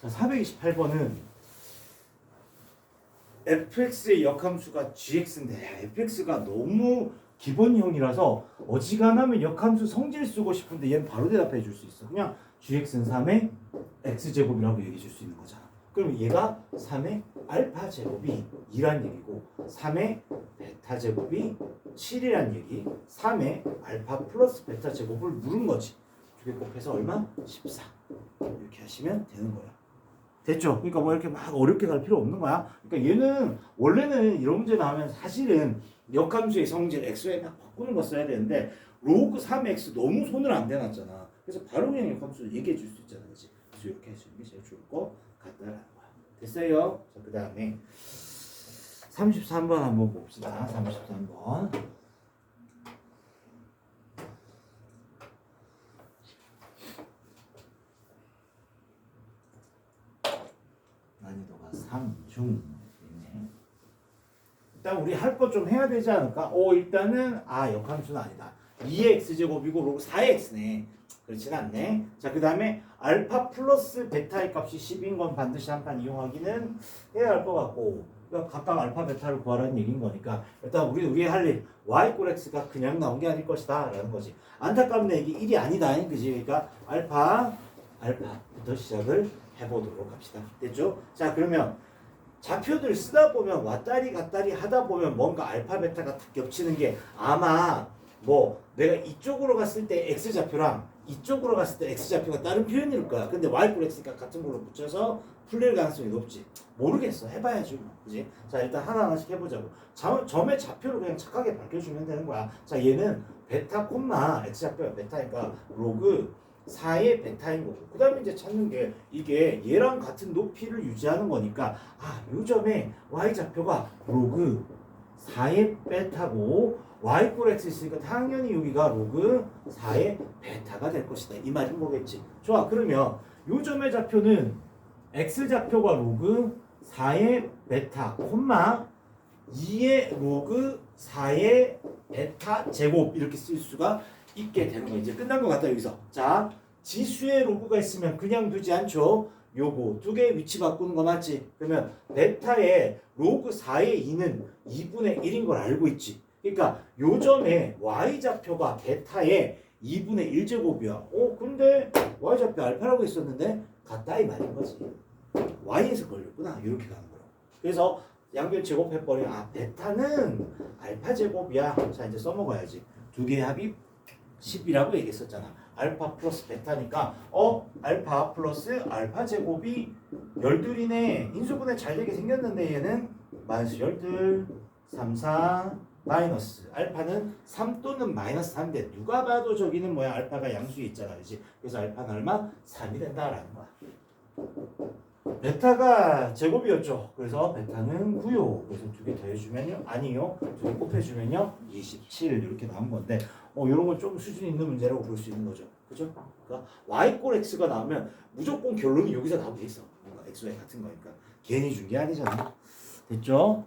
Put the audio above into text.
자, 428번은 fx의 역함수가 gx인데 fx가 너무 기본형이라서 어지간하면 역함수 성질 쓰고 싶은데 얘는 바로 대답해 줄 수 있어. 그냥 gx는 3의 x제곱이라고 얘기해 줄 수 있는 거잖아. 그럼 얘가 3의 알파 제곱이 2란 얘기고 3의 베타 제곱이 7이란 얘기 3의 알파 플러스 베타 제곱을 물은 거지. 두개 곱해서 얼마? 14. 이렇게 하시면 되는 거야. 됐죠? 그러니까 뭐 이렇게 막 어렵게 갈 필요 없는 거야. 그러니까 얘는 원래는 이런 문제 나오면 사실은 역함수의 성질 x에 막 바꾸는 거 써야 되는데 로그 3x 너무 손을 안 대놨잖아. 그래서 바로 그냥 역함수 얘기해 줄 수 있잖아. 그렇지? 그래서 이렇게 해주는 게 제일 좋을 것 같다라는 거야. 됐어요? 자, 그 다음에 33번 한번 봅시다. 33번. 난이도가 3중 있네. 일단 우리 할거좀 해야 되지 않을까? 오 일단은 아 역함수는 아니다. 2x 제곱이고 로그 4x네. 그렇진 않네. 자, 그 다음에 알파 플러스 베타의 값이 10인 건 반드시 한 판 이용하기는 해야 할 것 같고 그러니까 각각 알파 베타를 구하라는 얘기인 거니까 일단 우리 우리 할 일 y 꼴 x가 그냥 나온 게 아닐 것이다 라는 거지. 안타까운 얘기 1이 아니다. 그지? 그러니까 알파 알파부터 시작을 해보도록 합시다. 됐죠? 자, 그러면 좌표들 쓰다 보면 왔다리 갔다리 하다 보면 뭔가 알파 베타가 탁 겹치는 게 아마 뭐 내가 이쪽으로 갔을 때 x 좌표랑 이쪽으로 갔을 때 x 좌표가 다른 표현일 거야. 근데 y 꼴 x니까 같은 걸로 붙여서 풀릴 가능성이 높지. 모르겠어. 해봐야지 뭐. 그지? 자, 일단 하나 하나씩 해보자고. 자, 점의 좌표를 그냥 착하게 밝혀주면 되는 거야. 자, 얘는 베타 콤마 x 좌표가 베타니까 로그 4의 베타인 거고 그 다음에 이제 찾는 게 이게 얘랑 같은 높이를 유지하는 거니까 아 요점에 y좌표가 로그 4의 베타고 y 꼴 x 있으니까 당연히 여기가 로그 4의 베타가 될 것이다. 이 말인 거겠지. 좋아. 그러면 요점의 좌표는 x좌표가 로그 4의 베타 콤마 2의 로그 4의 베타 제곱 이렇게 쓸 수가 있게 되는 거 이제 끝난 것 같다 여기서. 자 지수의 로그가 있으면 그냥 두지 않죠. 요거 두개 위치 바꾸는 거 맞지? 그러면 베타의 로그 4의 2는 2분의 1인 걸 알고 있지. 그러니까 요점에 y좌표가 베타의 2분의 1제곱이야. 어 근데 y좌표 알파라고 있었는데 같다 이 말인 거지. y에서 걸렸구나. 이렇게 가는 거야 그래서 양변 제곱해버리면 아 베타는 알파 제곱이야. 자 이제 써먹어야지. 두 개의 합이 10이라고 얘기했었잖아. 알파 플러스 베타니까 어 알파 플러스 알파 제곱이 열둘이네. 인수분해 잘 되게 생겼는데 얘는 마이너스 열둘 3, 4 마이너스 알파는 3 또는 마이너스 3인데 누가 봐도 저기는 뭐야 알파가 양수에 있잖아 그지 그래서 알파는 얼마? 3이 된다라는 거야 베타가 제곱이었죠. 그래서 베타는 9요. 그래서 두 개 더해주면요. 아니요. 두 개 곱해주면요. 27 이렇게 나온 건데 어 이런 건 좀 수준 있는 문제라고 볼 수 있는 거죠. 그죠? 그러니까 y 꼴 x가 나오면 무조건 결론이 여기서 나오게 있어. 뭔가 x y 같은 거니까. 괜히 준 게 아니잖아 됐죠?